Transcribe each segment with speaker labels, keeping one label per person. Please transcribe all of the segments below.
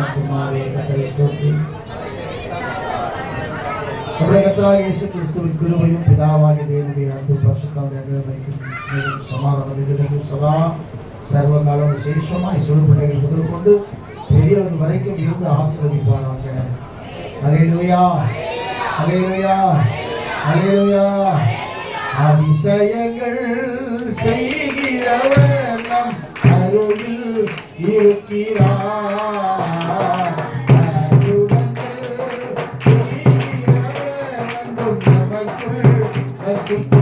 Speaker 1: ஆத்மாவே கத்தரை ஸ்தோத்தி நம்முடைய கத்தராக இயேசு கிறிஸ்துவின் கிருபையும் பிதாவாகிய தேவனுடைய அன்பு பரிசுத்தாவுடைய அனுபவிக்கும் சமாதானம் சதா சர்வகாலம் விசேஷமாய் சிறு பிள்ளைகள் முதல் கொண்டு பெரியவர்கள் வரைக்கும் இருந்து ஆசீர்வதிப்பாராங்க அலையிலுயா அலையிலுயா அலையிலுயா அதிசயங்கள் இருக்கிறார் ரசிக்கும்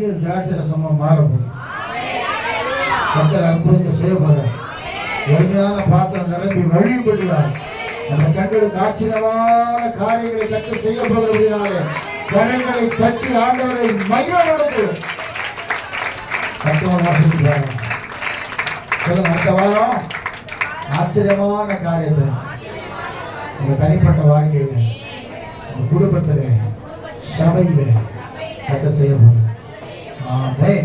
Speaker 1: தண்ணீர் திராட்சை ரசமா மாறப்படும் மக்கள் அற்புதத்தை எளிமையான பாத்திரம் நிரம்பி வழிபடுவார் அந்த கண்கள் காட்சியமான காரியங்களை கற்று செய்ய கரைகளை தட்டி ஆண்டவரை மையமடைந்து ஆச்சரியமான காரியத்தை தனிப்பட்ட வாழ்க்கையில் குடும்பத்தில் சபையில் கட்ட 啊可以